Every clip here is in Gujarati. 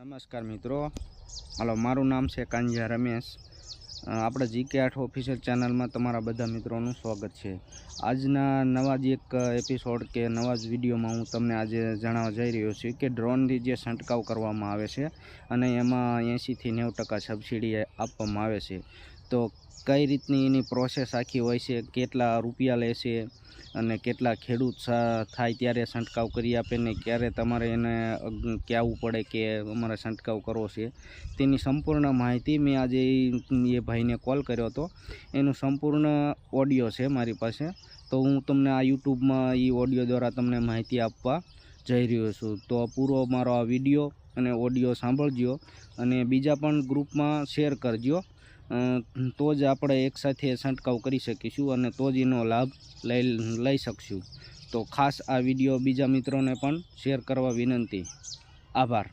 નમસ્કાર મિત્રો. હાલો, મારું નામ છે કાંજિયા રમેશ. આપણે જીકે આઠ ઓફિશિયલ ચેનલમાં તમારા બધા મિત્રોનું સ્વાગત છે. આજના નવા જ એક એપિસોડ કે નવા જ વિડીયોમાં હું તમને આજે જણાવવા જઈ રહ્યો છું કે ડ્રોનથી જે છંટકાવ કરવામાં આવે છે અને એમાં એંશીથી નેવું ટકા સબસિડી આપવામાં આવે છે. તો કઈ રીતની એની પ્રોસેસ આખી હોય છે? કેટલા રૂપિયા લેશે અને કેટલા ખેડૂત થાય ત્યારે છંટકાવ કરી આપે ને ક્યારે તમારે એને કહેવું પડે કે અમારે છંટકાવ કરવો છે? તેની સંપૂર્ણ માહિતી મેં આજે એ ભાઈને કોલ કર્યો હતો. એનું સંપૂર્ણ ઓડિયો છે મારી પાસે. તો હું તમને આ યુટ્યુબમાં એ ઓડિયો દ્વારા તમને માહિતી આપવા જઈ રહ્યો છું. તો પૂરો મારો આ વીડિયો અને ઓડિયો સાંભળજો અને બીજા પણ ગ્રુપમાં શેર કરજો. તો જ આપણે એકસાથે છંટકાવ કરી શકીશું અને તો જ એનો લાભ લઈ લઈ શકશું. તો ખાસ આ વીડિયો બીજા મિત્રોને પણ શેર કરવા વિનંતી. આભાર.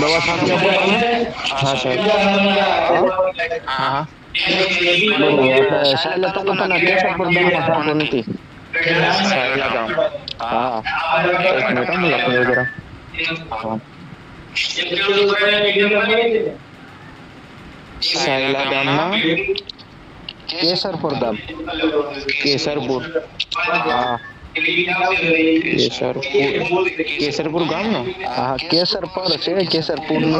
દવા હા. નથી. સાહેલા ગામ હા એક મિનિટ હું લખી દઉં જરા હા સાયલા ગામના કેસરપુર ગામ કેસરપુર હા કેસરપુર કેસરપુર ગામ નો હા કેસર પર છે કેસરપુર નો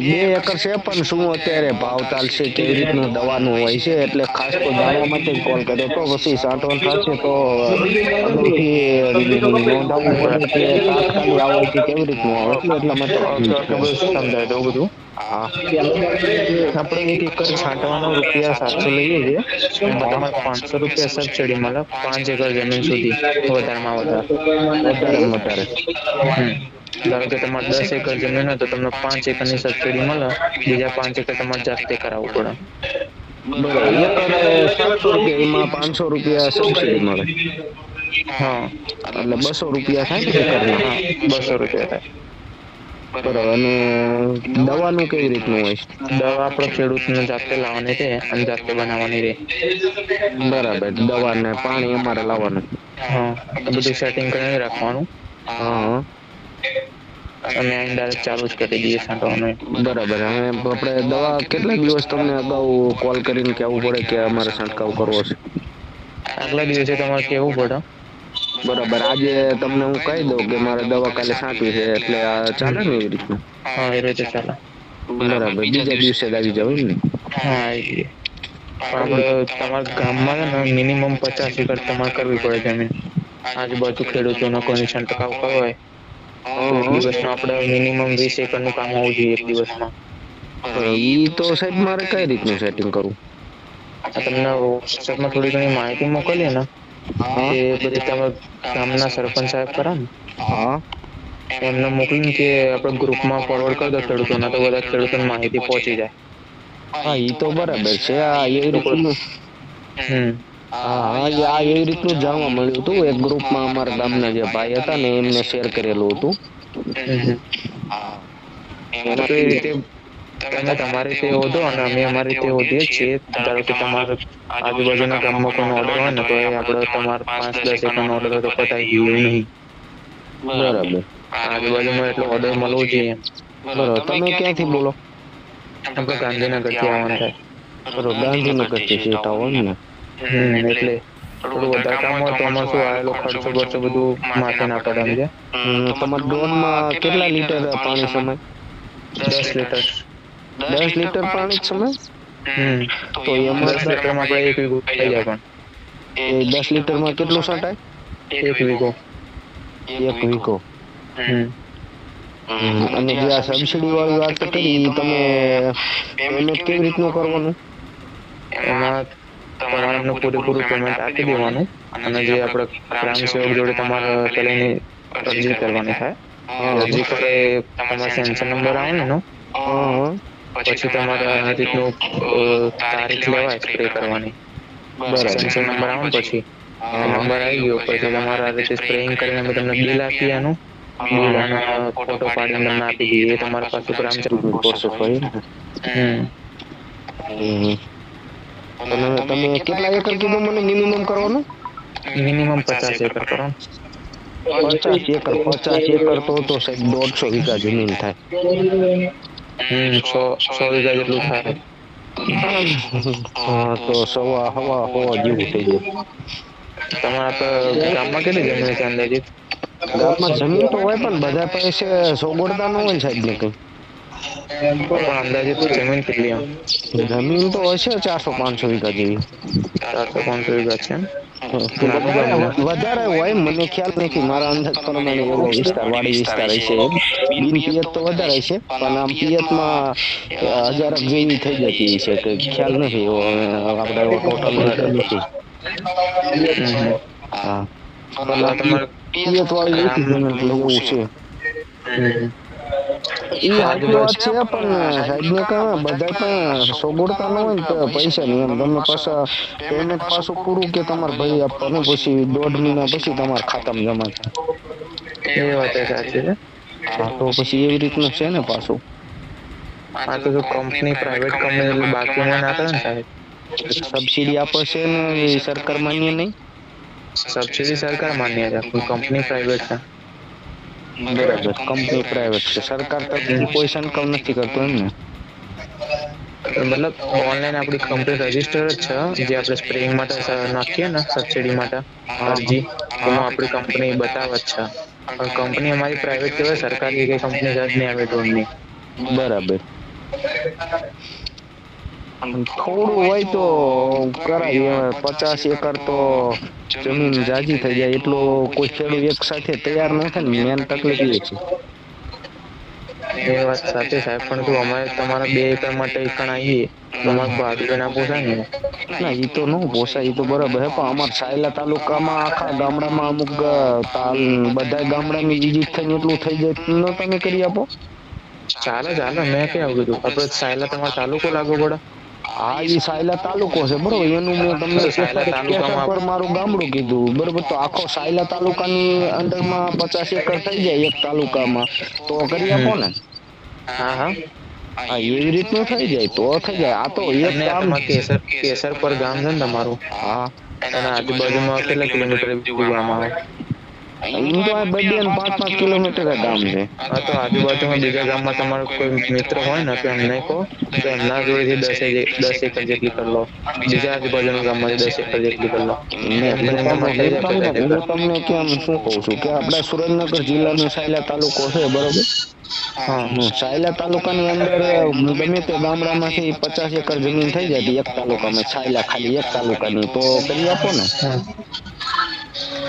બે એકર છે પણ શું અત્યારે ભાવ ચાલશે કેવી રીતનું દવાનું હોય છે? એટલે ખાસ તો જાણવા માટે જ કોલ કર્યો તો પછી સાંઠવણ થશે તો નોંધાવવું પડે કે તાત્કાલિક આવે કે કેવી રીતનું આવે. છે એટલા માટે સમજાય તો બધું આપણે એક એકર છાંટવાનો રૂપિયા સાતસો લઈએ છીએ. એમાં પાંચસો રૂપિયા સબસિડી મળે પાંચ એકર જમીન સુધી વધારેમાં વધારે. વધારે. વધારે. ધારો કે તમારે દસ એકર જમીન હોય તો તમને પાંચ એકરની સબસિડી મળે બીજા પાંચ એકર તમારે જાતે કરાવવું પડે. બરાબર. સાતસો રૂપિયા એમાં પાંચસો રૂપિયા સબસિડી મળે. હા. એટલે બસો રૂપિયા થાય ને એકરના? બસો રૂપિયા થાય. બરાબર. અને દવાનું કેવી રીતનું હોય? દવા આપણે ખેડૂતને જાતે લાવવાની છે અને જાતે બનાવવાની રહે. બરાબર. દવા ને પાણી અમારે લાવવાનું. હા બધું સેટિંગ કરીને રાખવાનું. હા. અને અહીં ડાયરેક્ટ ચાલુ જ કરી દઈએ છાંટવાનું બરાબર હવે આપણે દવા કેટલા દિવસ તમને અગાઉ કોલ કરીને કહેવું પડે કે અમારે છંટકાવ કરવો છે? આગલા દિવસે તમારે કહેવું પડે. બરાબર આજે તમને હું કહી દઉં કે મારે દવા કાલે છાંટવી છે એટલે આ ચાલે ને એવી રીતનું? હા એ રીતે ચાલે. બરાબર બીજા દિવસે જ આવી જાવ ને? હા આપણે તમારા ગામમાં છે ને મિનિમમ પચાસ એકર તમારે કરવી પડે જમીન. આજુબાજુ ખેડૂતોનો કોઈ છંટકાવ કરવો હોય દિવસમાં આપણે મિનિમમ વીસ એકરનું કામ હોવું જોઈએ એક દિવસમાં. ઈ તો સાહેબ મારે કઈ રીતનું સેટિંગ કરવું? તમને વોટ્સએપમાં થોડી ઘણી માહિતી મોકલીએ ને? એ બધી તમે ગામના સરપંચ સાહેબ કરો ને? હા. એમને મોકલીને કે આપણે ગ્રુપમાં ફોરવર્ડ કરી દો ખેડૂતોને તો બધા ખેડૂતોને માહિતી પહોંચી જાય. હા એ તો બરાબર છે. આ એ રીતનું હમ. હા આ એવી રીતનું જાણવા મળ્યું હતું. એક ગ્રુપમાં અમારા ગામના જે ભાઈ હતા ને એમને શેર કરેલું હતું. તો એ રીતે તમે તમારી અને અમે અમારી તે ઓઢીએ છીએ. ધારો કે તમારે આજુબાજુના ગામમાં કોઈનો ઓર્ડર હોય ને તો એ આપણે તમારે પાંચ દસ એકરનો ઓર્ડર હોય તો પતાવી નહીં. બરાબર. આજુબાજુમાં એટલો ઓર્ડર મળવો જોઈએ. બરાબર. તમે ક્યાંથી બોલો? આપણે ગાંધીનગરથી આવવાનું થાય. બરોબર ગાંધીનગરથી સીટ આવો ને એટલે થોડું વધારે કામ હોય તો અમારે શું આવેલો ખર્ચો બરચો બધું માથે ના પડે સમજે તમારા ડ્રોનમાં કેટલા લીટર પાણી સમય? દસ લીટર. દસ લીટર પાણી સમય? તો એમાં દસ લીટરમાં આપણે એક વીઘો થઈ જાય પણ. એ દસ લીટરમાં કેટલું છટાય એક વીઘો. એક વીઘો. અને જે આ સબસિડી વાળી વાત કરી તમે પેમેન્ટ કેવી રીતનું કરવાનું? એમાં તમારે એમનું પૂરેપૂરું પેમેન્ટ આપી દેવાનું અને જે આપણે ગ્રામ સેવક જોડે તમારે પેલાની અરજી કરવાની થાય. અરજી કરે તમારે સેન્સર નંબર આવે ને? એનો પછી તમારે આ રીતનું તારીખ લેવાય સ્પ્રે કરવાની. બરાબર. સેન્સર નંબર આવે ને પછી નંબર આવી ગયો. પછી તમારે આ રીતે સ્પ્રેઇંગ કરીને અમે તમને બિલ આપીએ આનું. ફોટો પાડીને તમને આપી દઈએ. તમારા પાસે ગ્રામ સેવક પ્રોસેસ હોય હમ. હમ. અને તમે કેટલા એકર કીધું મને મિનિમમ કરવાનું મિનિમમ પચાસ એકર કરો ને. પચાસ એકર પચાસ એકર તો તો સાહેબ દોઢસો વીઘા જમીન થાય હમ સો સો વીઘા જેટલું થાય હા તો સવા હવા હવા જેવું થઈ જાય તમારા તો ગામમાં કેટલી જમીન છે અંદાજિત ગામમાં જમીન તો હોય પણ બધા પાસે સોગવડતા ન હોય ને સાહેબ ને કઈ પણ અંદાજિત જમીન કેટલી આમ જમીન તો હશે ચારસો પાંચસો વીઘા જેવી. ચારસો પાંચસો વીઘા છે વધારે હોય મને ખ્યાલ નથી. મારા અંદાજ પ્રમાણે એવો વિસ્તાર વાડી વિસ્તાર હશે બિન પિયત તો વધારે પણ આમ પિયતમાં હજાર જેવી થઈ જતી છે કે ખ્યાલ નથી આપણે ટોટલ નથી. હા. પિયત વાળી જમીન એવું છે. હમ હમ. વાત છે પણ સાહેબ કહે બધા પણ સોગોડતા ન હોય ને પૈસા નહીં. એમ તમને પાછા પેમેન્ટ પાછું પૂરું કે તમારે ભાઈ આપવાનું પછી દોઢ મહિના પછી તમારા ખાતામાં જમા થાય. એ વાત સાચી છે. હા તો પછી એવી રીતનું છે ને પાછું. આ તો જો કંપની પ્રાઇવેટ કંપની એટલે બાકીમાં ના ને સાહેબ. સબસિડી આપે છે ને સરકાર માન્ય નહીં? સબસિડી સરકાર માન્ય છે કંપની પ્રાઇવેટ છે. બરાબર કંપની પ્રાઇવેટ છે. સરકાર તરફથી કોઈ સંકલ્પ નથી કરતો એમ ને મતલબ ઓનલાઈન આપણી કંપની રજિસ્ટર જ છે જે આપણે સ્પ્રેઇંગ માટે નાખીએ ને સબસિડી માટે. અરજી એમાં આપણી કંપની બતાવે જ છે. પણ કંપની અમારી પ્રાઇવેટ કહેવાય સરકારી કઈ કંપની જ નહીં આવે ડ્રોનની બરાબર. થોડું હોય તો કરાય પચાસ એકર તો જમીન જાજી થઈ જાય એટલો કોઈ ખેડૂત એક સાથે તૈયાર ન થાય ને મેન તકલીફ એ છે એ વાત સાચી સાહેબ પણ જો અમારે તમારા બે એકર માટે એકણ આવીએ તો અમારે ભાડું ના પોસાય ને? ના એ તો ન પોસાય એ તો બરાબર હે પણ અમારા સાયલા તાલુકામાં આખા ગામડામાં અમુક તાલ બધા ગામડાની વિઝિટ થઈને એટલું થઈ જાય ન તમે કરી આપો. ચાલે ચાલે મેં ક્યાં કીધું? આપણે સાયલા તમારે તાલુકો લાગુ પડે. હા એ સાયલા તાલુકો છે બરોબર? એનું મેં તમને પર મારું ગામડું કીધું બરોબર? તો આખો સાયલા તાલુકાની અંદરમાં પચાસ એકર થઈ જાય એક તાલુકામાં. તો કરી આપો ને. હા હા. હા એવી રીતનું થઈ જાય તો થઈ જાય. આ તો એક કેસર કેસર પર ગામ છે ને તમારું? હા. એના આજુબાજુમાં કેટલા કિલોમીટર ગામ આવે એમ તો આ બે બે પાંચ પાંચ કિલોમીટર ગામ છે. આ તો આજુબાજુમાં બીજા ગામમાં તમારો કોઈ મિત્ર હોય ને તો એમને કહો. તો એમના જોડેથી દસ દસ એકર જેટલી કરી લો. બીજા આજુબાજુના દસ એકર જેટલી કરી લો. હું તમને. કેમ શું કહું છું કે આપણા સુરેન્દ્રનગર જિલ્લાનો સાયલા તાલુકો છે બરોબર? સાયલા તાલુકાની અંદર ગમે તે ગામડામાંથી પચાસ એકર જમીન થઈ જતી એક તાલુકામાં સાયલા ખાલી એક તાલુકાની. તો કરી આપો ને.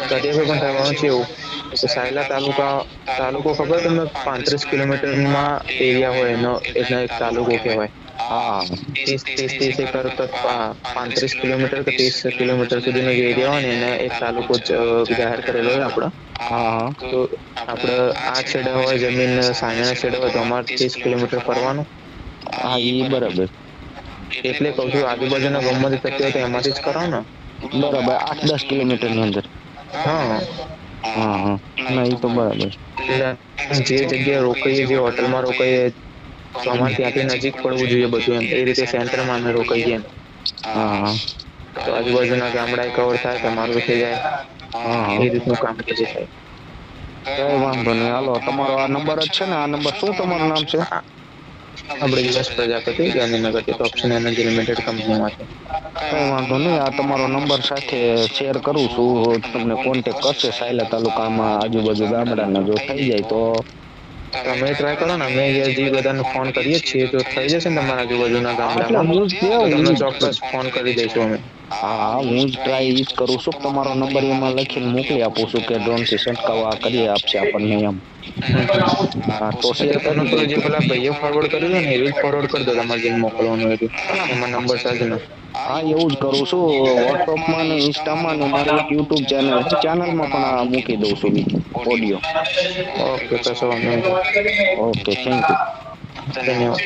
હા. પણ થવાનું છે એવું તો સાયલા તાલુકા તાલુકો ખબર તમને પાંત્રીસ કિલોમીટરમાં એરિયા હોય એનો એનો એક તાલુકો કહેવાય. હા ત્રીસ ત્રીસ ત્રીસ એકર પાંત્રીસ કિલોમીટર કે ત્રીસ કિલોમીટર સુધીનો જે એરિયા હોય ને એને એક તાલુકો જાહેર કરેલો હોય આપણો. હા તો આપણે આ છેડે હોય જમીન સામેના છેડે હોય તો અમારે ત્રીસ કિલોમીટર ફરવાનું. હા એ બરાબર. એટલે કહું છું આજુબાજુના ગમત થતી હોય તો એમાંથી જ કરો ને બરાબર આઠ દસ કિલોમીટરની અંદર. હા હા. હા ના એ તો બરાબર જે જગ્યાએ રોકાઈએ જે હોટલમાં રોકાઈએ તો અમારે ત્યાંથી નજીક પડવું જોઈએ બધું એમ. એ રીતે સેન્ટરમાં અમે રોકાઈએ એમ. હા હા. તો આજુબાજુના ગામડા કવર થાય તમારું થઈ જાય હા એ રીતનું કામ કઈ વાંધો નહીં. હાલો તમારો આ નંબર જ છે ને? આ નંબર શું તમારું નામ છે? આપણે યુએસ પ્રજાપતિ ગાંધીનગરથી ઓપ્શન એનર્જી લિમિટેડ કંપનીમાંથી કંઈ વાંધો નહીં આ તમારો નંબર સાથે શેર કરું છું. તમને કોન્ટેક કરશે સાયલા તાલુકામાં આજુબાજુ ગામડાના. જો થઈ જાય તો. તમે ટ્રાય કરો ને અમે જે બધાને ફોન કરીએ છીએ તો થઈ જશે ને તમારા આજુબાજુના ગામડા ગામડામાં? તમને ચોક્કસ ફોન કરી દઈશું અમે. હા હા જ ટ્રાય ઈ જ કરું છું તમારો નંબર એમાં લખીને મોકલી આપું છું કે ડ્રોનથી છંટકાવ કરી આપશે આપણને એમ. હા તો શેર કરી પેલો જે પેલા ભાઈએ ફોરવર્ડ કર્યું ને એવું જ ફોરવર્ડ કરી દો તમારે જેમ મોકલવાનું હતું એમાં નંબર સાથે હા એવું જ કરું છું. વોટ્સઅપમાં ને ઇન્સ્ટામાં ને મારી એક યુટ્યુબ ચેનલ છે. ચેનલમાં પણ આ મૂકી દઉં છું ઓડિયો ઓકે કશો વાંધો ઓકે થેન્ક યુ ધન્યવાદ.